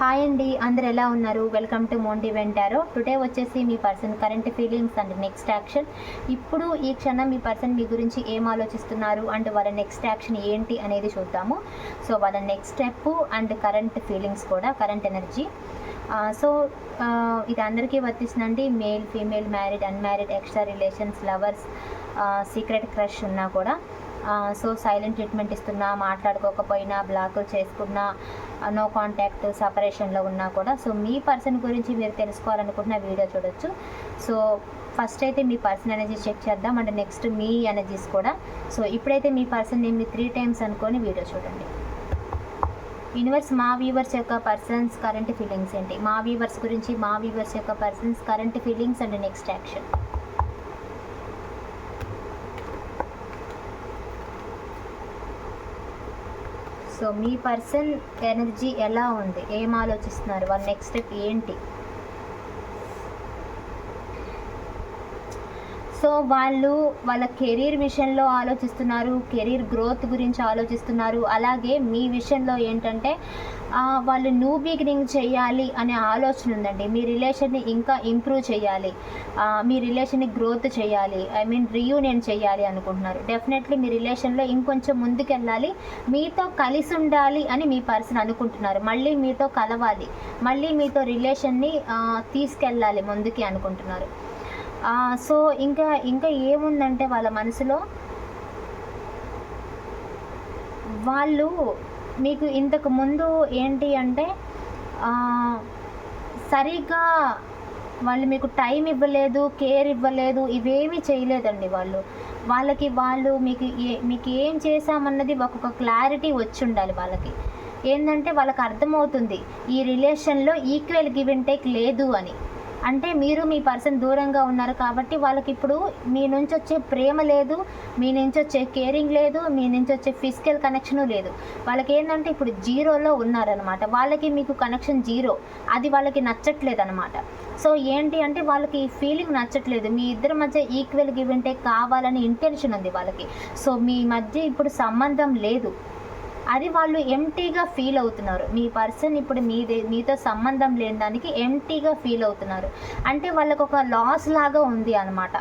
Hi అండి అందరు ఎలా ఉన్నారు? వెల్కమ్ టు మోండి వెంటారో టుడే వచ్చేసి మీ person current feelings and next action ఇప్పుడు ఈ క్షణం మీ పర్సన్ మీ గురించి ఏం ఆలోచిస్తున్నారు? అండ్ వాళ్ళ నెక్స్ట్ యాక్షన్ ఏంటి అనేది చూద్దాము. సో వాళ్ళ next step and current feelings కూడా కరెంట్ ఎనర్జీ సో ఇది అందరికీ వర్తిస్తుందండి. Male female married unmarried extra relations lovers secret crush ఉన్నా కూడా. సో సైలెంట్ ట్రీట్మెంట్ ఇస్తున్నా మాట్లాడుకోకపోయినా బ్లాకులు చేసుకున్నా నో కాంటాక్ట్ సపరేషన్లో ఉన్నా కూడా. సో మీ పర్సన్ గురించి మీరు తెలుసుకోవాలనుకుంటున్న వీడియో చూడొచ్చు. సో ఫస్ట్ అయితే మీ పర్సన్ ఎనర్జీ చెక్ చేద్దాం. అండ్ నెక్స్ట్ మీ ఎనర్జీస్ కూడా. సో ఇప్పుడైతే మీ పర్సన్ నేను త్రీ టైమ్స్ అనుకొని వీడియో చూడండి. యూనివర్స్ మా వ్యూవర్స్ యొక్క పర్సన్స్ కరెంట్ ఫీలింగ్స్ ఏంటి? మా వ్యూవర్స్ గురించి మా వ్యూవర్స్ యొక్క persons current feelings and next action so me person energy ఎలా ఉంది? ఏం ఆలోచిస్తున్నారు? వాళ్ళ నెక్స్ట్ స్టెప్ ఏంటి? సో వాళ్ళు వాళ్ళ కెరీర్ విషయంలో ఆలోచిస్తున్నారు కెరీర్ గ్రోత్ గురించి ఆలోచిస్తున్నారు. అలాగే మీ విషయంలో ఏంటంటే వాళ్ళు న్యూ బిగినింగ్ చేయాలి అనే ఆలోచన ఉందండి. మీ రిలేషన్ని ఇంకా ఇంప్రూవ్ చేయాలి. మీ రిలేషన్ని గ్రోత్ చేయాలి. ఐ మీన్ రీయూనియన్ చేయాలి అనుకుంటున్నారు. డెఫినెట్లీ మీ రిలేషన్లో ఇంకొంచెం ముందుకెళ్ళాలి. మీతో కలిసి ఉండాలి అని మీ పర్సన్ అనుకుంటున్నారు. మళ్ళీ మీతో కలవాలి. మళ్ళీ మీతో రిలేషన్ని తీసుకెళ్ళాలి ముందుకి అనుకుంటున్నారు. సో ఇంకా ఇంకా ఏముందంటే వాళ్ళ మనసులో? వాళ్ళు మీకు ఇంతకు ముందు ఏంటి అంటే సరిగ్గా వాళ్ళు మీకు టైం ఇవ్వలేదు కేర్ ఇవ్వలేదు ఇవేమీ చేయలేదండి వాళ్ళు. వాళ్ళకి వాళ్ళు మీకు ఏ మీకు ఏం చేశామన్నది ఒక్కొక్క క్లారిటీ వచ్చి ఉండాలి వాళ్ళకి. ఏంటంటే వాళ్ళకి అర్థమవుతుంది ఈ రిలేషన్లో ఈక్వల్ గివ్ అండ్ టేక్ లేదు అని. అంటే మీరు మీ పర్సన్ దూరంగా ఉన్నారు కాబట్టి వాళ్ళకి ఇప్పుడు మీ నుంచి వచ్చే ప్రేమ లేదు మీ నుంచి వచ్చే కేరింగ్ లేదు మీ నుంచి వచ్చే ఫిజికల్ కనెక్షను లేదు. వాళ్ళకి ఏంటంటే ఇప్పుడు జీరోలో ఉన్నారనమాట వాళ్ళకి మీకు కనెక్షన్ జీరో. అది వాళ్ళకి నచ్చట్లేదు అనమాట సో ఏంటి అంటే వాళ్ళకి ఈ ఫీలింగ్ నచ్చట్లేదు. మీ ఇద్దరి మధ్య ఈక్వల్ గివ్ ఉంటే కావాలని ఇంటెన్షన్ ఉంది వాళ్ళకి. సో మీ మధ్య ఇప్పుడు సంబంధం లేదు. అది వాళ్ళు ఎంటీగా ఫీల్ అవుతున్నారు. మీ పర్సన్ ఇప్పుడు మీదే మీతో సంబంధం లేని దానికి ఎంటీగా ఫీల్ అవుతున్నారు. అంటే వాళ్ళకు ఒక లాస్ లాగా ఉంది అనమాట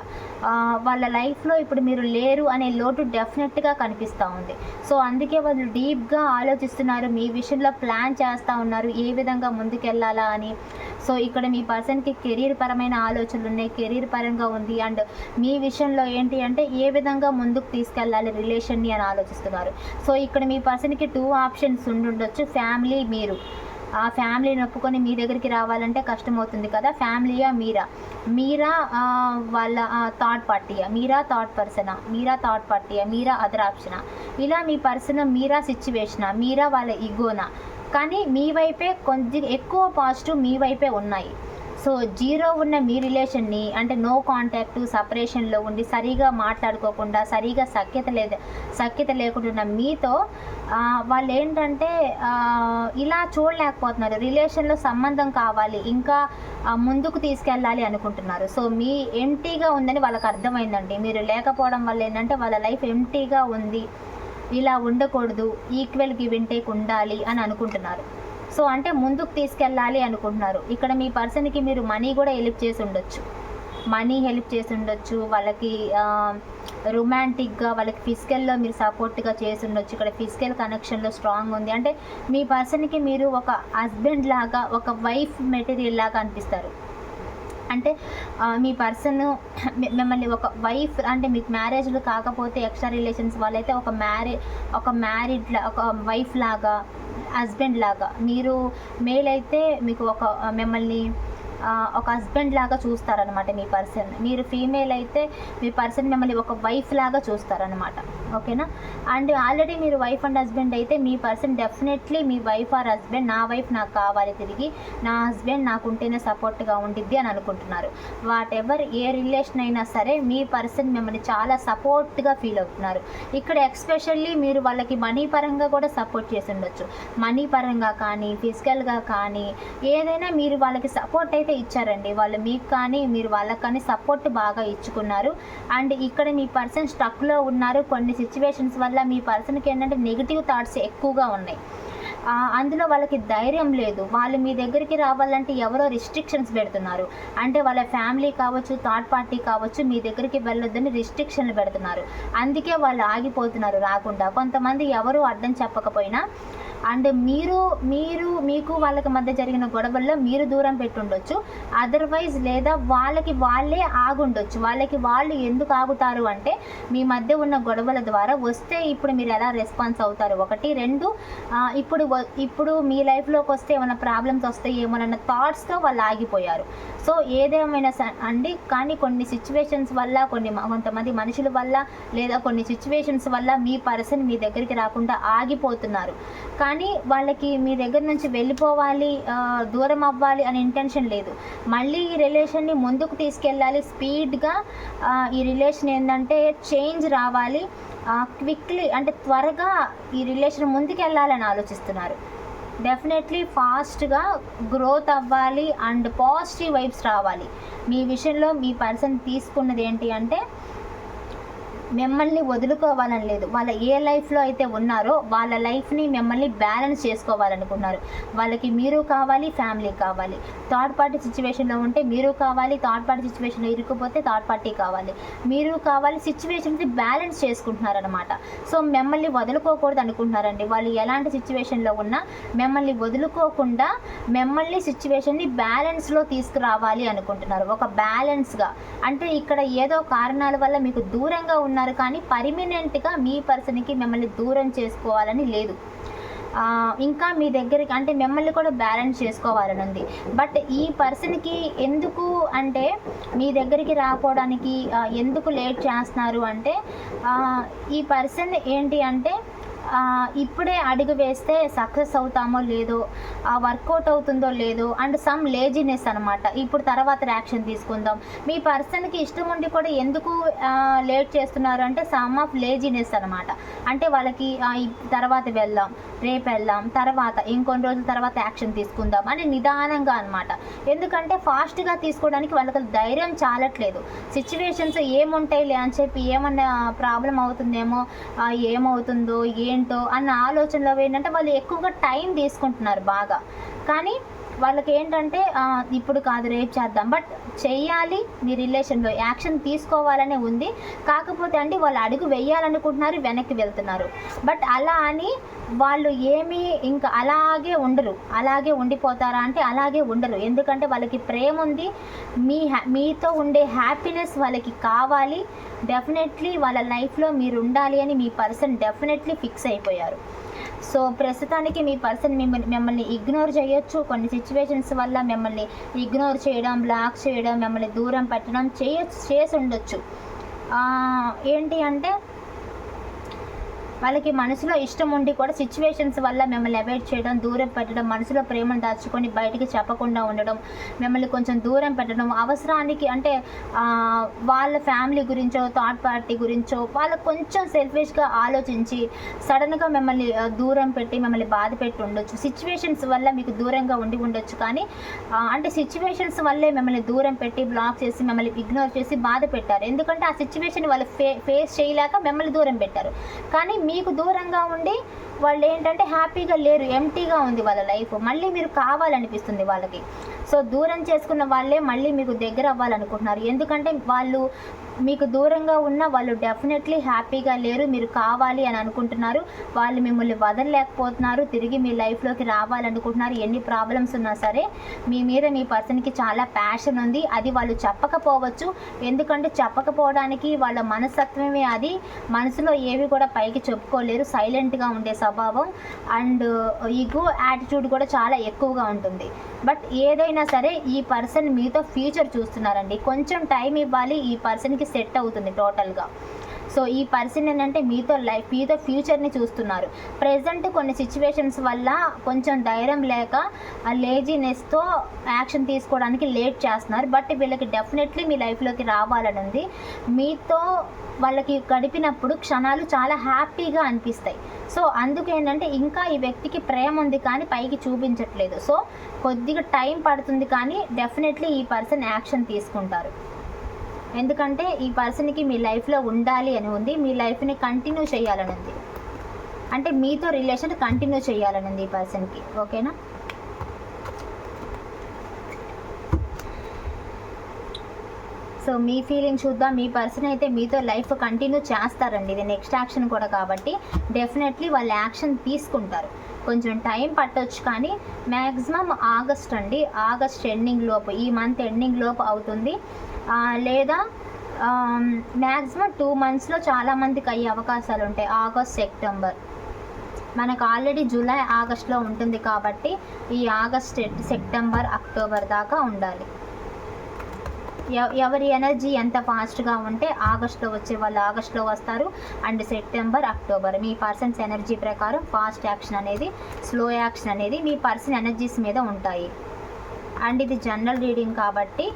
వాళ్ళ లైఫ్లో ఇప్పుడు మీరు లేరు అనే లోటు డెఫినెట్గా కనిపిస్తూ ఉంది. సో అందుకే వాళ్ళు డీప్గా ఆలోచిస్తున్నారు. మీ విషయంలో ప్లాన్ చేస్తూ ఉన్నారు. ఏ విధంగా ముందుకెళ్ళాలా అని. సో ఇక్కడ మీ పర్సన్కి కెరీర్ పరమైన ఆలోచనలు ఉన్నాయి. కెరీర్ పరంగా ఉంది. అండ్ మీ విషయంలో ఏంటి అంటే ఏ విధంగా ముందుకు తీసుకెళ్ళాలి రిలేషన్ని అని ఆలోచిస్తున్నారు. సో ఇక్కడ మీ పర్సన్ పర్సన్కి టూ ఆప్షన్స్ ఉండుండొచ్చు. ఫ్యామిలీ మీరు. ఆ ఫ్యామిలీని ఒప్పుకొని మీ దగ్గరికి రావాలంటే కష్టమవుతుంది కదా. ఫ్యామిలీయా మీరా? మీరా వాళ్ళ థర్డ్ పార్టీయా మీరా థర్డ్ పర్సనా మీరా థర్డ్ పార్టీయా మీరా అదర్ ఆప్షనా ఇలా మీ పర్సన్ మీరా సిచ్యువేషనా మీరా వాళ్ళ ఇగోనా కానీ మీ వైపే కొంచెం ఎక్కువ పాజిటివ్ మీ వైపే ఉన్నాయి. సో జీరో ఉన్న మీ రిలేషన్ని అంటే నో కాంటాక్ట్ సపరేషన్లో ఉండి సరిగా మాట్లాడుకోకుండా సరిగా సఖ్యత లేదు సఖ్యత లేకుండా మీతో వాళ్ళు ఏంటంటే ఇలా చూడలేకపోతున్నారు. రిలేషన్లో సంబంధం కావాలి ఇంకా ముందుకు తీసుకెళ్ళాలి అనుకుంటున్నారు. సో మీ ఎంటీగా ఉందని వాళ్ళకి అర్థమైందండి. మీరు లేకపోవడం వల్ల ఏంటంటే వాళ్ళ లైఫ్ ఎంటీగా ఉంది. ఇలా ఉండకూడదు ఈక్వల్ గివ్ అండ్ టేక్ ఉండాలి అని అనుకుంటున్నారు. సో అంటే ముందుకు తీసుకెళ్ళాలి అనుకుంటున్నారు. ఇక్కడ మీ పర్సన్కి మీరు మనీ కూడా హెల్ప్ చేసి ఉండొచ్చు. మనీ హెల్ప్ చేసి ఉండొచ్చు. వాళ్ళకి రొమాంటిక్గా వాళ్ళకి ఫిజికల్లో మీరు సపోర్ట్గా చేసి ఉండొచ్చు. ఇక్కడ ఫిజికల్ కనెక్షన్లో స్ట్రాంగ్ ఉంది. అంటే మీ పర్సన్కి మీరు ఒక హస్బెండ్ లాగా ఒక వైఫ్ మెటీరియల్ లాగా అనిపిస్తారు. అంటే మీ పర్సన్ మిమ్మల్ని ఒక వైఫ్ అంటే మీకు మ్యారేజ్లు కాకపోతే ఎక్స్ట్రా రిలేషన్స్ వాళ్ళైతే ఒక మ్యారే ఒక మ్యారీడ్ లా ఒక వైఫ్ లాగా హస్బెండ్ లాగా. మీరు మేల్ అయితే మీకు ఒక మిమ్మల్ని ఒక హస్బెండ్ లాగా చూస్తారనమాట మీ పర్సన్ మీరు ఫీమేల్ అయితే మీ పర్సన్ మిమ్మల్ని ఒక వైఫ్ లాగా చూస్తారనమాట ఓకేనా అండ్ ఆల్రెడీ మీరు వైఫ్ అండ్ హస్బెండ్ అయితే మీ పర్సన్ డెఫినెట్లీ మీ వైఫ్ ఆర్ హస్బెండ్ నా వైఫ్ నాకు కావాలి తిరిగి నా హస్బెండ్ నాకు ఉంటేనే సపోర్ట్గా ఉండిద్ది అని అనుకుంటున్నారు. వాట్ ఎవర్ ఏ రిలేషన్ అయినా సరే మీ పర్సన్ మిమ్మల్ని చాలా సపోర్ట్గా ఫీల్ అవుతున్నారు. ఇక్కడ ఎక్స్పెషల్లీ మీరు వాళ్ళకి మనీ పరంగా కూడా సపోర్ట్ చేసి ఉండొచ్చు. మనీ పరంగా కానీ ఫిజికల్గా కానీ ఏదైనా మీరు వాళ్ళకి సపోర్ట్ అయితే ఇచ్చారండి. వాళ్ళు మీకు కానీ మీరు వాళ్ళకి కానీ సపోర్ట్ బాగా ఇచ్చుకున్నారు. అండ్ ఇక్కడ మీ పర్సన్ స్టక్లో ఉన్నారు. కొన్ని సిచ్యువేషన్స్ వల్ల మీ పర్సన్కి ఏంటంటే నెగిటివ్ థాట్స్ ఎక్కువగా ఉన్నాయి. అందులో వాళ్ళకి ధైర్యం లేదు. వాళ్ళు మీ దగ్గరికి రావాలంటే ఎవరో రిస్ట్రిక్షన్స్ పెడుతున్నారు. అంటే వాళ్ళ ఫ్యామిలీ కావచ్చు థర్డ్ పార్టీ కావచ్చు మీ దగ్గరికి వెళ్ళొద్దని రిస్ట్రిక్షన్లు పెడుతున్నారు. అందుకే వాళ్ళు ఆగిపోతున్నారు రాకుండా. కొంతమంది ఎవరు అడ్డం చెప్పకపోయినా అండ్ మీరు మీరు మీకు వాళ్ళకి మధ్య జరిగిన గొడవల్లో మీరు దూరం పెట్టుండొచ్చు. అదర్వైజ్ లేదా వాళ్ళకి వాళ్ళే ఆగుండొచ్చు. వాళ్ళకి వాళ్ళు ఎందుకు ఆగుతారు అంటే మీ మధ్య ఉన్న గొడవల ద్వారా వస్తే ఇప్పుడు మీరు ఎలా రెస్పాన్స్ అవుతారు? ఒకటి. రెండు ఇప్పుడు ఇప్పుడు మీ లైఫ్లోకి వస్తే ఏమైనా ప్రాబ్లమ్స్ వస్తాయి ఏమైనా థాట్స్తో వాళ్ళు ఆగిపోయారు. సో ఏదేమైనా స- అండి కానీ కొన్ని సిచ్యువేషన్స్ వల్ల కొన్ని మ- కొంతమంది మనుషుల వల్ల లేదా కొన్ని సిచ్యువేషన్స్ వల్ల మీ పర్సన్ మీ దగ్గరికి రాకుండా ఆగిపోతున్నారు. కానీ కానీ వాళ్ళకి మీ దగ్గర నుంచి వెళ్ళిపోవాలి దూరం అవ్వాలి అనే ఇంటెన్షన్ లేదు. మళ్ళీ ఈ రిలేషన్ని ముందుకు తీసుకెళ్ళాలి స్పీడ్గా. ఈ రిలేషన్ ఏంటంటే చేంజ్ రావాలి. క్విక్లీ అంటే త్వరగా ఈ రిలేషన్ ముందుకు వెళ్ళాలని ఆలోచిస్తున్నారు. డెఫినెట్లీ ఫాస్ట్గా గ్రోత్ అవ్వాలి అండ్ పాజిటివ్ వైబ్స్ రావాలి. మీ విషయంలో మీ పర్సన్ తీసుకున్నది ఏంటి అంటే మిమ్మల్ని వదులుకోవాలని లేదు. వాళ్ళ ఏ లైఫ్లో అయితే ఉన్నారో వాళ్ళ లైఫ్ని మిమ్మల్ని బ్యాలెన్స్ చేసుకోవాలనుకున్నారు. వాళ్ళకి మీరు కావాలి ఫ్యామిలీ కావాలి. థర్డ్ పార్టీ సిచ్యువేషన్లో ఉంటే మీరు కావాలి థర్డ్ పార్టీ సిచ్యువేషన్లో ఇరుక్కుపోతే థర్డ్ పార్టీ కావాలి. మీరు కావాలి సిచ్యువేషన్స్ని బ్యాలెన్స్ చేసుకుంటున్నారనమాట సో మిమ్మల్ని వదులుకోకూడదు అనుకుంటున్నారండి. వాళ్ళు ఎలాంటి సిచ్యువేషన్లో ఉన్నా మిమ్మల్ని వదులుకోకుండా మిమ్మల్ని సిచ్యువేషన్ని బ్యాలెన్స్లో తీసుకురావాలి అనుకుంటున్నారు. ఒక బ్యాలెన్స్గా అంటే ఇక్కడ ఏదో కారణాల వల్ల మీకు దూరంగా ఉన్నారు కానీ పర్మినెంట్గా మీ పర్సన్కి మిమ్మల్ని దూరం చేసుకోవాలని లేదు. ఇంకా మీ దగ్గరికి అంటే మిమ్మల్ని కూడా బ్యాలెన్స్ చేసుకోవాలని ఉంది. బట్ ఈ పర్సన్కి ఎందుకు అంటే మీ దగ్గరికి రాకపోవడానికి ఎందుకు లేట్ చేస్తున్నారు అంటే ఈ పర్సన్ ఏంటి అంటే ఇప్పుడే అడుగు వేస్తే సక్సెస్ అవుతామో లేదో వర్కౌట్ అవుతుందో లేదో అండ్ సమ్ లేజినెస్ అనమాట ఇప్పుడు తర్వాత యాక్షన్ తీసుకుందాం. మీ పర్సన్కి ఇష్టం ఉండి కూడా ఎందుకు లేట్ చేస్తున్నారు అంటే సమ్ ఆఫ్ లేజినెస్ అనమాట అంటే వాళ్ళకి తర్వాత వెళ్దాం రేపు వెళ్దాం తర్వాత ఇంకొన్ని రోజుల తర్వాత యాక్షన్ తీసుకుందాం అని నిదానంగా అనమాట ఎందుకంటే ఫాస్ట్గా తీసుకోవడానికి వాళ్ళకి ధైర్యం చాలట్లేదు. సిచ్యువేషన్స్ ఏముంటాయిలే అని చెప్పి ఏమన్నా ప్రాబ్లం అవుతుందేమో ఏమవుతుందో ఏ ఏంటో అన్న ఆలోచనలో ఏంటంటే వాళ్ళు ఎక్కువగా టైం తీసుకుంటున్నారు బాగా. కానీ వాళ్ళకి ఏంటంటే ఇప్పుడు కాదు రేపు చేద్దాం. బట్ చెయ్యాలి మీ రిలేషన్లో యాక్షన్ తీసుకోవాలనే ఉంది. కాకపోతే అండి వాళ్ళు అడుగు వేయాలనుకుంటున్నారు వెనక్కి వెళ్తున్నారు. బట్ అలా అని వాళ్ళు ఏమీ ఇంకా అలాగే ఉండరు. అలాగే ఉండిపోతారా అంటే అలాగే ఉండరు. ఎందుకంటే వాళ్ళకి ప్రేమ ఉంది. మీ హ్యా- మీతో ఉండే హ్యాపీనెస్ వాళ్ళకి కావాలి. డెఫినెట్లీ వాళ్ళ లైఫ్లో మీరు ఉండాలి అని మీ పర్సన్ డెఫినెట్లీ ఫిక్స్ అయిపోయారు. సో ప్రస్తుతానికి మీ పర్సన్ మిమ్మల్ని మిమ్మల్ని ఇగ్నోర్ చేయొచ్చు. కొన్ని సిచ్యువేషన్స్ వల్ల మిమ్మల్ని ఇగ్నోర్ చేయడం బ్లాక్ చేయడం మిమ్మల్ని దూరం పెట్టడం చేయ చేసి ఉండొచ్చు. ఏంటి అంటే వాళ్ళకి మనసులో ఇష్టం ఉండి కూడా సిచ్యువేషన్స్ వల్ల మిమ్మల్ని అవాయిడ్ చేయడం దూరం పెట్టడం మనసులో ప్రేమను దాచుకొని బయటికి చెప్పకుండా ఉండడం మిమ్మల్ని కొంచెం దూరం పెట్టడం అవసరానికి అంటే వాళ్ళ ఫ్యామిలీ గురించో థర్డ్ పార్టీ గురించో వాళ్ళకు కొంచెం సెల్ఫిష్గా ఆలోచించి సడన్గా మిమ్మల్ని దూరం పెట్టి మిమ్మల్ని బాధ పెట్టి ఉండొచ్చు. సిచ్యువేషన్స్ వల్ల మీకు దూరంగా ఉండి ఉండొచ్చు కానీ అంటే సిచ్యువేషన్స్ వల్లే మిమ్మల్ని దూరం పెట్టి బ్లాక్ చేసి మిమ్మల్ని ఇగ్నోర్ చేసి బాధ పెట్టారు. ఎందుకంటే ఆ సిచ్యువేషన్ వాళ్ళు ఫే ఫేస్ చేయలేక మిమ్మల్ని దూరం పెట్టారు. కానీ మీకు దూరంగా ఉండి వాళ్ళు ఏంటంటే హ్యాపీగా లేరు ఎంటీగా ఉంది వాళ్ళ లైఫ్ మళ్ళీ మీరు కావాలనిపిస్తుంది వాళ్ళకి. సో దూరం చేసుకున్న వాళ్ళే మళ్ళీ మీకు దగ్గర అవ్వాలనుకుంటున్నారు. ఎందుకంటే వాళ్ళు మీకు దూరంగా ఉన్న వాళ్ళు డెఫినెట్లీ హ్యాపీగా లేరు మీరు కావాలి అని అనుకుంటున్నారు. వాళ్ళు మిమ్మల్ని వదలలేకపోతున్నారు తిరిగి మీ లైఫ్లోకి రావాలనుకుంటున్నారు. ఎన్ని ప్రాబ్లమ్స్ ఉన్నా సరే మీ మీద మీ పర్సన్కి చాలా ప్యాషన్ ఉంది. అది వాళ్ళు చెప్పకపోవచ్చు. ఎందుకంటే చెప్పకపోవడానికి వాళ్ళ మనస్తత్వమే అది. మనసులో ఏవి కూడా పైకి చెప్పుకోలేరు. సైలెంట్గా ఉండే స్వభావం అండ్ ఈగో యాటిట్యూడ్ కూడా చాలా ఎక్కువగా ఉంటుంది. బట్ ఏదైనా సరే ఈ పర్సన్ మీతో ఫ్యూచర్ చూస్తున్నారండి. కొంచెం టైం ఇవ్వాలి ఈ పర్సన్కి సెట్ అవుతుంది టోటల్గా. సో ఈ పర్సన్ ఏంటంటే మీతో లైఫ్ మీతో ఫ్యూచర్ని చూస్తున్నారు. ప్రజెంట్ కొన్ని సిచ్యువేషన్స్ వల్ల కొంచెం ధైర్యం లేక ఆ లేజినెస్తో యాక్షన్ తీసుకోవడానికి లేట్ చేస్తున్నారు. బట్ వీళ్ళకి డెఫినెట్లీ మీ లైఫ్లోకి రావాలని ఉంది. మీతో వాళ్ళకి గడిపినప్పుడు క్షణాలు చాలా హ్యాపీగా అనిపిస్తాయి. సో అందుకు ఏంటంటే ఇంకా ఈ వ్యక్తికి ప్రేమ ఉంది కానీ పైకి చూపించట్లేదు. సో కొద్దిగా టైం పడుతుంది కానీ డెఫినెట్లీ ఈ పర్సన్ యాక్షన్ తీసుకుంటారు. ఎందుకంటే ఈ పర్సన్కి మీ లైఫ్లో ఉండాలి అని ఉంది మీ లైఫ్ని కంటిన్యూ చేయాలని ఉంది. అంటే మీతో రిలేషన్ కంటిన్యూ చేయాలని ఉంది ఈ పర్సన్కి ఓకేనా? సో మీ ఫీలింగ్ చూద్దాం మీ పర్సన్ అయితే మీతో లైఫ్ కంటిన్యూ చేస్తారండి. ఇది నెక్స్ట్ యాక్షన్ కూడా కాబట్టి డెఫినెట్లీ వాళ్ళు యాక్షన్ తీసుకుంటారు. కొంచెం టైం పట్టొచ్చు కానీ మ్యాక్సిమం ఆగస్ట్ అండి ఆగస్ట్ ఎండింగ్ లోపు ఈ మంత్ ఎండింగ్ లోపు అవుతుంది. లేదా మ్యాక్సిమం టూ మంత్స్లో చాలామందికి అయ్యే అవకాశాలు ఉంటాయి. August September. మనకు ఆల్రెడీ జూలై ఆగస్ట్లో ఉంటుంది కాబట్టి ఈ ఆగస్ట్ సెప్టెంబర్ అక్టోబర్ దాకా ఉండాలి. ఎవ- ఎవరి ఎనర్జీ ఎంత ఫాస్ట్గా ఉంటే ఆగస్ట్లో వచ్చే వాళ్ళు ఆగస్ట్లో వస్తారు. And September October. Me persons energy ప్రకారం ఫాస్ట్ యాక్షన్ అనేది స్లో యాక్షన్ అనేది మీ పర్సన్ ఎనర్జీస్ మీద ఉంటాయి. అండ్ ఇది జనరల్ రీడింగ్ కాబట్టి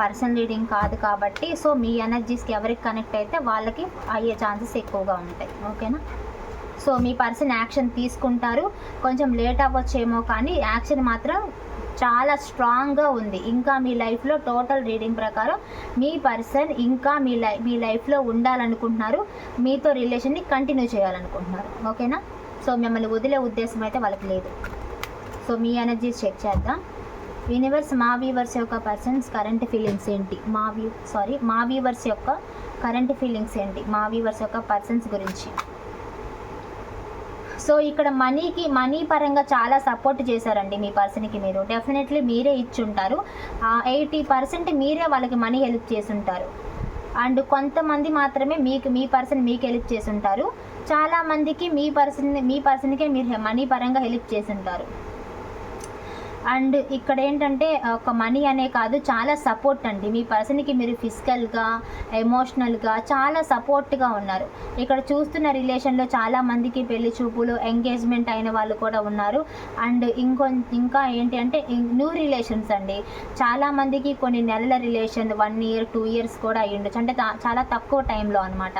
పర్సన్ రీడింగ్ కాదు కాబట్టి సో మీ ఎనర్జీస్కి ఎవరికి కనెక్ట్ అయితే వాళ్ళకి అయ్యే ఛాన్సెస్ ఎక్కువగా ఉంటాయి. ఓకేనా? సో మీ పర్సన్ యాక్షన్ తీసుకుంటారు. కొంచెం లేట్ అవ్వచ్చేమో కానీ యాక్షన్ మాత్రం చాలా స్ట్రాంగ్గా ఉంది. ఇంకా మీ లైఫ్లో టోటల్ రీడింగ్ ప్రకారం మీ పర్సన్ ఇంకా మీ లై మీ లైఫ్లో ఉండాలనుకుంటున్నారు. మీతో రిలేషన్ని కంటిన్యూ చేయాలనుకుంటున్నారు. ఓకేనా? సో మిమ్మల్ని వదిలే ఉద్దేశం అయితే వాళ్ళకి లేదు. సో మీ ఎనర్జీస్ చెక్ చేద్దాం. యూనివర్స్ మా వ్యూవర్స్ యొక్క పర్సన్స్ కరెంట్ ఫీలింగ్స్ ఏంటి? మా వీ సారీ మా వ్యూవర్స్ యొక్క కరెంట్ ఫీలింగ్స్ ఏంటి? మా వ్యూవర్స్ యొక్క పర్సన్స్ గురించి. సో ఇక్కడ మనీకి మనీ పరంగా చాలా సపోర్ట్ చేశారండి మీ పర్సన్కి మీరు. డెఫినెట్లీ మీరే ఇచ్చుంటారు. ఎయిటీ పర్సెంట్ మీరే వాళ్ళకి మనీ హెల్ప్ చేసుంటారు అండ్ కొంతమంది మాత్రమే మీకు మీ పర్సన్ మీకు హెల్ప్ చేసుంటారు చాలా మందికి మీ పర్సన్ మీ పర్సన్కే మీరు మనీ పరంగా హెల్ప్ చేసుంటారు అండ్ ఇక్కడ ఏంటంటే ఒక మనీ అనే కాదు చాలా సపోర్ట్ అండి. మీ పర్సన్కి మీరు ఫిజికల్గా ఎమోషనల్గా చాలా సపోర్ట్గా ఉన్నారు. ఇక్కడ చూస్తున్న రిలేషన్లో చాలా మందికి పెళ్ళి చూపులు ఎంగేజ్మెంట్ అయిన వాళ్ళు కూడా ఉన్నారు. అండ్ ఇంకొ ఇంకా ఏంటి అంటే న్యూ రిలేషన్స్ అండి. చాలా మందికి కొన్ని నెలల relation one year two years కూడా అయ్యి ఉండొచ్చు. అంటే చాలా తక్కువ టైంలో అనమాట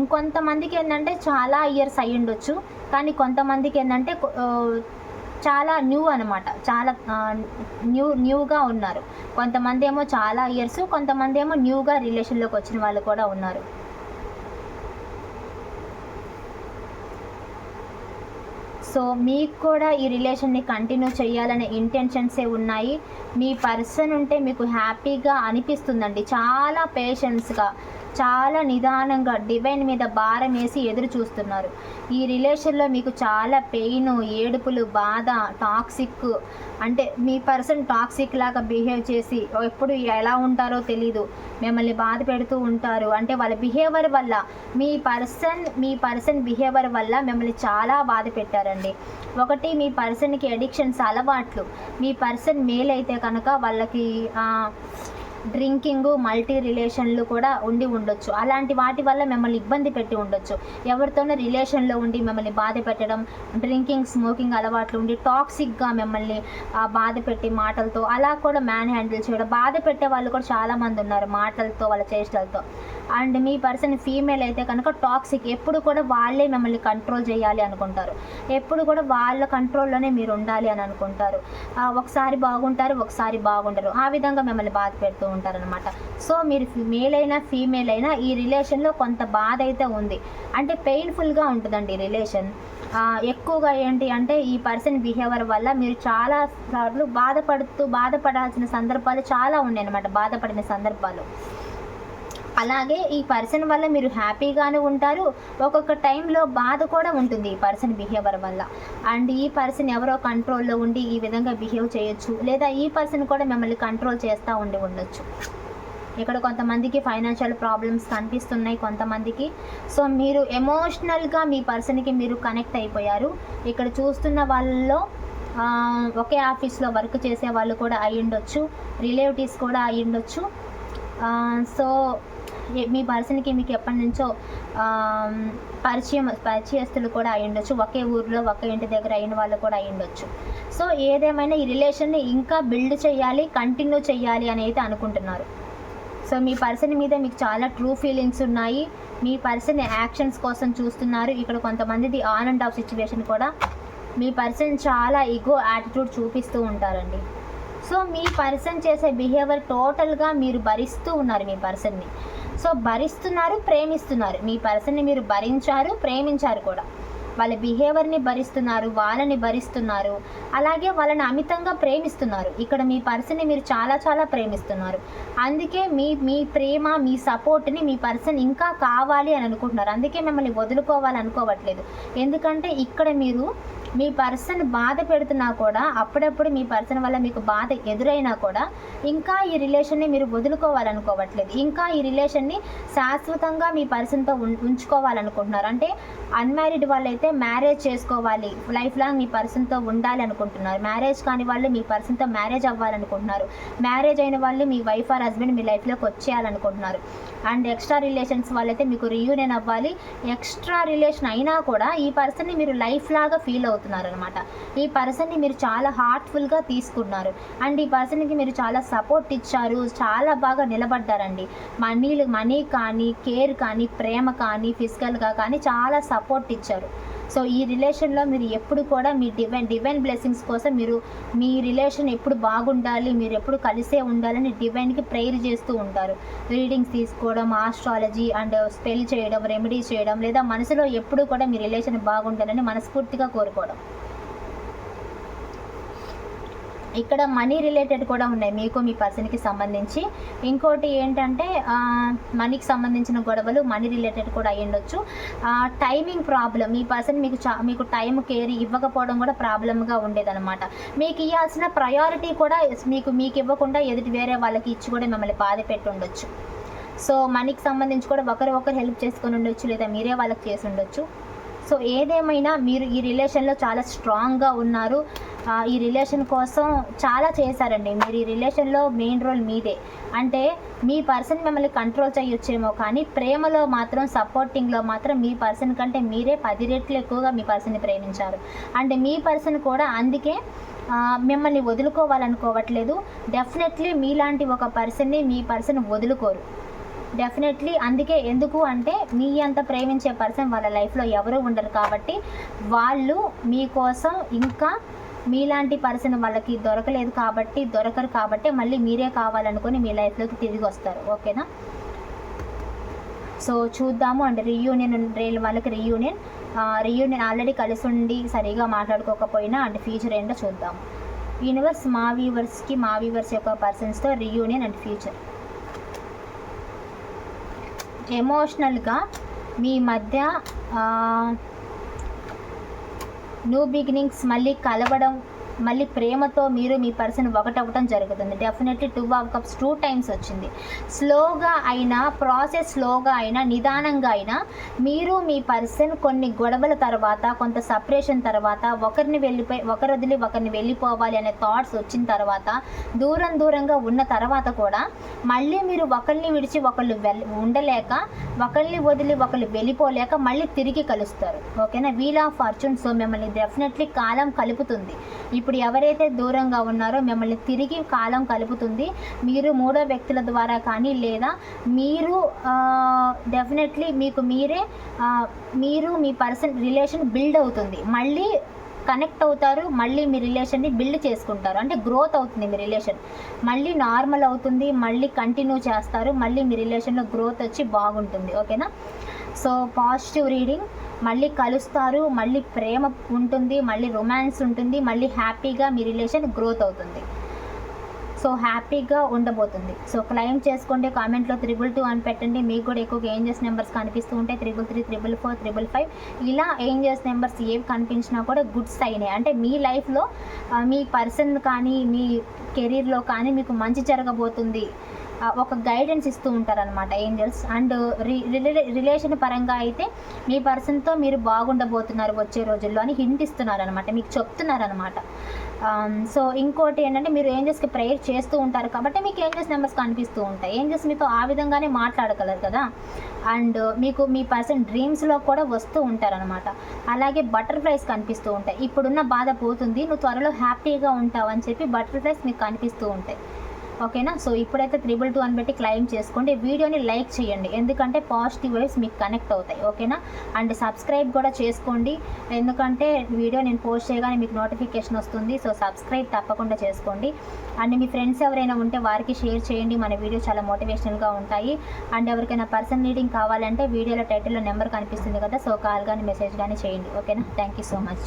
ఇంకొంతమందికి ఏంటంటే చాలా ఇయర్స్ అయ్యి ఉండొచ్చు. కానీ కొంతమందికి ఏంటంటే చాలా న్యూ అనమాట చాలా న్యూ న్యూగా ఉన్నారు. కొంతమంది ఏమో చాలా ఇయర్స్ కొంతమంది ఏమో న్యూగా రిలేషన్లోకి వచ్చిన వాళ్ళు కూడా ఉన్నారు. సో మీకు కూడా ఈ రిలేషన్ని కంటిన్యూ చేయాలనే ఇంటెన్షన్సే ఉన్నాయి. మీ పర్సన్ ఉంటే మీకు హ్యాపీగా అనిపిస్తుందండి. చాలా పేషెన్స్గా చాలా నిదానంగా డివైన్ మీద భారం వేసి ఎదురు చూస్తున్నారు. ఈ రిలేషన్లో మీకు చాలా పెయిన్ ఏడుపులు బాధ టాక్సిక్ అంటే మీ పర్సన్ టాక్సిక్ లాగా బిహేవ్ చేసి ఎప్పుడు ఎలా ఉంటారో తెలీదు. మిమ్మల్ని బాధ పెడుతూ ఉంటారు. అంటే వాళ్ళ బిహేవియర్ వల్ల మీ పర్సన్ మీ పర్సన్ బిహేవియర్ వల్ల మిమ్మల్ని చాలా బాధ పెట్టారండి. ఒకటి మీ పర్సన్కి అడిక్షన్స్ అలవాట్లు. మీ పర్సన్ మేల్ అయితే కనుక వాళ్ళకి డ్రింకింగ్ మల్టీ రిలేషన్లు కూడా ఉండి ఉండొచ్చు. అలాంటి వాటి వల్ల మిమ్మల్ని ఇబ్బంది పెట్టి ఉండొచ్చు. ఎవరితోనో రిలేషన్లో ఉండి మిమ్మల్ని బాధ పెట్టడం డ్రింకింగ్ స్మోకింగ్ అలవాట్లు ఉండి టాక్సిక్గా మిమ్మల్ని బాధ పెట్టి మాటలతో అలా కూడా మ్యాన్ హ్యాండిల్ చేయడం. బాధ పెట్టే వాళ్ళు కూడా చాలామంది ఉన్నారు మాటలతో వాళ్ళ చేష్టలతో. అండ్ మీ పర్సన్ ఫీమేల్ అయితే కనుక టాక్సిక్ ఎప్పుడు కూడా వాళ్ళే మిమ్మల్ని కంట్రోల్ చేయాలి అనుకుంటారు. ఎప్పుడు కూడా వాళ్ళ కంట్రోల్లోనే మీరు ఉండాలి అని అనుకుంటారు. ఒకసారి బాగుంటారు ఒకసారి బాగుండరు. ఆ విధంగా మిమ్మల్ని బాధ పెడుతూ ఉంటారనమాట సో మీరు మేల్ అయినా ఫీమేల్ అయినా ఈ రిలేషన్లో కొంత బాధ అయితే ఉంది. అంటే పెయిన్ఫుల్గా ఉంటుందండి ఈ రిలేషన్. ఎక్కువగా ఏంటి అంటే ఈ పర్సన్ బిహేవియర్ వల్ల మీరు చాలా సార్లు బాధపడుతూ బాధపడాల్సిన సందర్భాలు చాలా ఉన్నాయి అనమాట బాధపడిన సందర్భాలు. అలాగే ఈ పర్సన్ వల్ల మీరు హ్యాపీగానే ఉంటారు. ఒక్కొక్క టైంలో బాధ కూడా ఉంటుంది ఈ పర్సన్ బిహేవియర్ వల్ల. అండ్ ఈ పర్సన్ ఎవరో కంట్రోల్లో ఉండి ఈ విధంగా బిహేవ్ చేయొచ్చు. లేదా ఈ పర్సన్ కూడా మిమ్మల్ని కంట్రోల్ చేస్తూ ఉండి ఉండొచ్చు. ఇక్కడ కొంతమందికి ఫైనాన్షియల్ ప్రాబ్లమ్స్ కనిపిస్తున్నాయి కొంతమందికి. సో మీరు ఎమోషనల్గా మీ పర్సన్కి మీరు కనెక్ట్ అయిపోయారు. ఇక్కడ చూస్తున్న వాళ్ళలో ఒకే ఆఫీస్లో వర్క్ చేసే వాళ్ళు కూడా అయి ఉండొచ్చు రిలేటివ్స్ కూడా అయి ఉండొచ్చు సో మీ పర్సన్కి మీకు ఎప్పటి నుంచో పరిచయం పరిచయస్తులు కూడా అయి ఉండొచ్చు. ఒకే ఊర్లో ఒకే ఇంటి దగ్గర అయిన వాళ్ళు కూడా అయి ఉండొచ్చు. సో ఏదేమైనా ఈ రిలేషన్ని ఇంకా బిల్డ్ చేయాలి కంటిన్యూ చేయాలి అని అయితే అనుకుంటున్నారు. సో మీ పర్సన్ మీద మీకు చాలా ట్రూ ఫీలింగ్స్ ఉన్నాయి. మీ పర్సన్ యాక్షన్స్ కోసం చూస్తున్నారు. ఇక్కడ కొంతమందిది ఆన్ అండ్ ఆఫ్ సిచ్యువేషన్ కూడా. మీ పర్సన్ చాలా ఇగో యాటిట్యూడ్ చూపిస్తూ ఉంటారండి. సో మీ పర్సన్ చేసే బిహేవియర్ టోటల్గా మీరు భరిస్తూ ఉన్నారు మీ పర్సన్ని. సో, భరిస్తున్నారు మీ మీరు మీ పర్సన్ని. మీరు భరించారు ప్రేమించారు కూడా. వాళ్ళ బిహేవియర్ని భరిస్తున్నారు వాళ్ళని భరిస్తున్నారు. అలాగే వాళ్ళని అమితంగా ప్రేమిస్తున్నారు. ఇక్కడ మీ పర్సన్ని మీరు చాలా చాలా ప్రేమిస్తున్నారు. అందుకే మీ మీ ప్రేమ మీ సపోర్ట్ని మీ పర్సన్ ఇంకా కావాలి అని అనుకుంటున్నారు. అందుకే మిమ్మల్ని వదులుకోవాలనుకోవట్లేదు. ఎందుకంటే ఇక్కడ మీరు మీ పర్సన్ బాధ పెడుతున్నా కూడా అప్పుడప్పుడు మీ పర్సన్ వల్ల మీకు బాధ ఎదురైనా కూడా ఇంకా ఈ రిలేషన్ని మీరు వదులుకోవాలనుకోవట్లేదు. ఇంకా ఈ రిలేషన్ని శాశ్వతంగా మీ పర్సన్తో ఉం- ఉంచుకోవాలనుకుంటున్నారు. అంటే అన్మ్యారీడ్ వాళ్ళైతే మ్యారేజ్ చేసుకోవాలి. లైఫ్ లాంగ్ మీ పర్సన్తో ఉండాలి అనుకుంటున్నారు. మ్యారేజ్ కాని వాళ్ళు మీ పర్సన్తో మ్యారేజ్ అవ్వాలనుకుంటున్నారు. మ్యారేజ్ అయిన వాళ్ళు మీ వైఫ్ ఆర్ హస్బెండ్ మీ లైఫ్లోకి వచ్చేయాలనుకుంటున్నారు. అండ్ ఎక్స్ట్రా రిలేషన్స్ వాళ్ళైతే మీకు రియూనియన్ అవ్వాలి. ఎక్స్ట్రా రిలేషన్ అయినా కూడా ఈ పర్సన్ని మీరు లైఫ్ లాగా ఫీల్ అవుతారు అనమాట ఈ పర్సన్ని మీరు చాలా హార్ట్ఫుల్గా తీసుకున్నారు. అండ్ ఈ పర్సన్కి మీరు చాలా సపోర్ట్ ఇచ్చారు. చాలా బాగా నిలబడ్డారండి. మనీ మనీ కానీ కేర్ కానీ ప్రేమ కానీ ఫిజికల్గా కానీ చాలా సపోర్ట్ ఇచ్చారు. సో ఈ రిలేషన్లో మీరు ఎప్పుడు కూడా మీ డివైన్ డివైన్ బ్లెస్సింగ్స్ కోసం మీరు మీ రిలేషన్ ఎప్పుడు బాగుండాలి మీరు ఎప్పుడు కలిసే ఉండాలని డివైన్కి ప్రేయర్ చేస్తూ ఉంటారు. రీడింగ్స్ తీసుకోవడం ఆస్ట్రాలజీ అండ్ స్పెల్ చేయడం రెమెడీస్ చేయడం లేదా మనసులో ఎప్పుడు కూడా మీ రిలేషన్ బాగుండాలని మనస్ఫూర్తిగా కోరుకోవడం. ఇక్కడ మనీ రిలేటెడ్ కూడా ఉన్నాయి. మీకు మీ పర్సన్కి సంబంధించి. ఇంకోటి ఏంటంటే మనీకి సంబంధించిన గొడవలు మనీ రిలేటెడ్ కూడా అయ్యుండొచ్చు టైమింగ్ ప్రాబ్లం మీ పర్సన్ మీకు చా మీకు టైం కేర్ ఇవ్వకపోవడం కూడా ప్రాబ్లమ్గా ఉండేదన్నమాట. మీకు ఇవ్వాల్సిన ప్రయారిటీ కూడా మీకు మీకు ఇవ్వకుండా ఎదుటి వేరే వాళ్ళకి ఇచ్చి కూడా మిమ్మల్ని బాధ పెట్టి ఉండొచ్చు. సో మనీకి సంబంధించి కూడా ఒకరు ఒకరు హెల్ప్ చేసుకొని ఉండొచ్చు లేదా మీరే వాళ్ళకి చేసి ఉండొచ్చు. సో ఏదేమైనా మీరు ఈ రిలేషన్లో చాలా స్ట్రాంగ్గా ఉన్నారు. ఈ రిలేషన్ కోసం చాలా చేశారండి. మీరు ఈ రిలేషన్లో మెయిన్ రోల్ మీదే. అంటే మీ పర్సన్ మిమ్మల్ని కంట్రోల్ చేయొచ్చేమో కానీ ప్రేమలో మాత్రం సపోర్టింగ్లో మాత్రం మీ పర్సన్ కంటే మీరే పది రెట్లు ఎక్కువగా మీ పర్సన్ని ప్రేమించారు. అంటే మీ పర్సన్ కూడా అందుకే మిమ్మల్ని వదులుకోవాలనుకోవట్లేదు. డెఫినెట్లీ మీలాంటి ఒక పర్సన్ని మీ పర్సన్ వదులుకోరు. డెఫినెట్లీ అందుకే ఎందుకు అంటే మీ అంత ప్రేమించే పర్సన్ వాళ్ళ లైఫ్లో ఎవరు ఉండరు కాబట్టి వాళ్ళు మీకోసం ఇంకా మీలాంటి పర్సన్ వాళ్ళకి దొరకలేదు కాబట్టి దొరకరు కాబట్టి మళ్ళీ మీరే కావాలనుకొని మీ లైఫ్లోకి తిరిగి వస్తారు. ఓకేనా సో చూద్దాము అండ్. రీయూనియన్ రేలు వాళ్ళకి రీయూనియన్ రీయూనియన్ ఆల్రెడీ కలిసి ఉండి సరిగా మాట్లాడుకోకపోయినా అండ్ ఫ్యూచర్ ఏంటో చూద్దాం. యూనివర్స్ మా వ్యూవర్స్కి మా వ్యూవర్స్ యొక్క పర్సన్స్తో రీయూనియన్ అండ్ ఫ్యూచర్ ఎమోషనల్గా మీ మధ్య న్యూ బిగినింగ్స్ మళ్ళీ కలవడం మళ్ళీ ప్రేమతో మీరు మీ పర్సన్ ఒకటవటం జరుగుతుంది. Definitely two of cups two times వచ్చింది. స్లోగా అయినా ప్రాసెస్ స్లోగా అయినా నిదానంగా అయినా మీరు మీ పర్సన్ కొన్ని గొడవల తర్వాత కొంత సపరేషన్ తర్వాత ఒకరిని వెళ్ళిపోయి ఒకరు వదిలి ఒకరిని వెళ్ళిపోవాలి అనే థాట్స్ వచ్చిన తర్వాత దూరం దూరంగా ఉన్న తర్వాత కూడా మళ్ళీ మీరు ఒకరిని విడిచి ఒకళ్ళు వెల్ ఉండలేక ఒకరిని వదిలి ఒకళ్ళు వెళ్ళిపోలేక మళ్ళీ తిరిగి కలుస్తారు. ఓకేనా వీల్ ఆఫ్ ఫార్చ్యూన్ సో మిమ్మల్ని డెఫినెట్లీ కాలం కలుపుతుంది. ఇప్పుడు ఎవరైతే దూరంగా ఉన్నారో మిమ్మల్ని తిరిగి కాలం కలుపుతుంది. మీరు మూడో వ్యక్తుల ద్వారా కానీ లేదా మీరు డెఫినెట్లీ మీకు మీరే మీరు మీ పర్సన్ రిలేషన్ బిల్డ్ అవుతుంది. మళ్ళీ కనెక్ట్ అవుతారు మళ్ళీ మీ రిలేషన్ని బిల్డ్ చేసుకుంటారు. అంటే గ్రోత్ అవుతుంది మీ రిలేషన్ మళ్ళీ నార్మల్ అవుతుంది మళ్ళీ కంటిన్యూ చేస్తారు మళ్ళీ మీ రిలేషన్లో గ్రోత్ వచ్చి బాగుంటుంది. ఓకేనా సో పాజిటివ్ రీడింగ్ మళ్ళీ కలుస్తారు మళ్ళీ ప్రేమ ఉంటుంది మళ్ళీ రొమాన్స్ ఉంటుంది మళ్ళీ హ్యాపీగా మీ రిలేషన్ గ్రోత్ అవుతుంది. సో హ్యాపీగా ఉండబోతుంది. సో క్లైమ్ చేసుకోండి కామెంట్లో త్రిబుల్ టూ అని పెట్టండి. మీకు కూడా ఎక్కువగా ఏంజెస్ నెంబర్స్ కనిపిస్తూ ఉంటాయి. Triple three triple four triple five ఇలా ఏంజెస్ నెంబర్స్ ఏవి కనిపించినా కూడా గుడ్ సైనే అంటే మీ లైఫ్లో మీ పర్సన్ కానీ మీ కెరీర్లో కానీ మీకు మంచి జరగబోతుంది. ఒక గైడెన్స్ ఇస్తూ ఉంటారనమాట ఏంజల్స్ అండ్ రిలేషన్ పరంగా అయితే మీ పర్సన్తో మీరు బాగుండబోతున్నారు వచ్చే రోజుల్లో అని హింట్ ఇస్తున్నారనమాట మీకు చెప్తున్నారనమాట సో um, ఇంకోటి ఏంటంటే మీరు ఏంజెస్కి ప్రేయర్ చేస్తూ ఉంటారు కాబట్టి మీకు ఏంజెస్ నెంబర్స్ కనిపిస్తూ ఉంటాయి. ఏంజెస్ మీతో ఆ విధంగానే మాట్లాడగలరు కదా. అండ్ మీకు మీ పర్సన్ డ్రీమ్స్లో కూడా వస్తూ ఉంటారనమాట అలాగే బటర్ఫ్లైస్ కనిపిస్తూ ఉంటాయి. ఇప్పుడున్న బాధ పోతుంది. నువ్వు త్వరలో హ్యాపీగా ఉంటావు అని చెప్పి బటర్ఫ్లైస్ మీకు కనిపిస్తూ ఉంటాయి. ఓకేనా? సో ఇప్పుడైతే త్రిబుల్ టూ అని పెట్టి క్లెయిమ్ చేసుకోండి. వీడియోని లైక్ చేయండి. ఎందుకంటే పాజిటివ్ వైబ్స్ మీకు కనెక్ట్ అవుతాయి. ఓకేనా? అండ్ సబ్స్క్రైబ్ కూడా చేసుకోండి. ఎందుకంటే వీడియో నేను పోస్ట్ చేయగానే మీకు నోటిఫికేషన్ వస్తుంది. సో సబ్స్క్రైబ్ తప్పకుండా చేసుకోండి. అండ్ మీ ఫ్రెండ్స్ ఎవరైనా ఉంటే వారికి షేర్ చేయండి. మన వీడియో చాలా మోటివేషనల్గా ఉంటాయి. అండ్ ఎవరికైనా పర్సన్ రీడింగ్ కావాలంటే వీడియోలో టైటిల్లో నెంబర్ కనిపిస్తుంది కదా? సో కాల్ కానీ మెసేజ్ కానీ చేయండి. ఓకేనా? Thank you so much.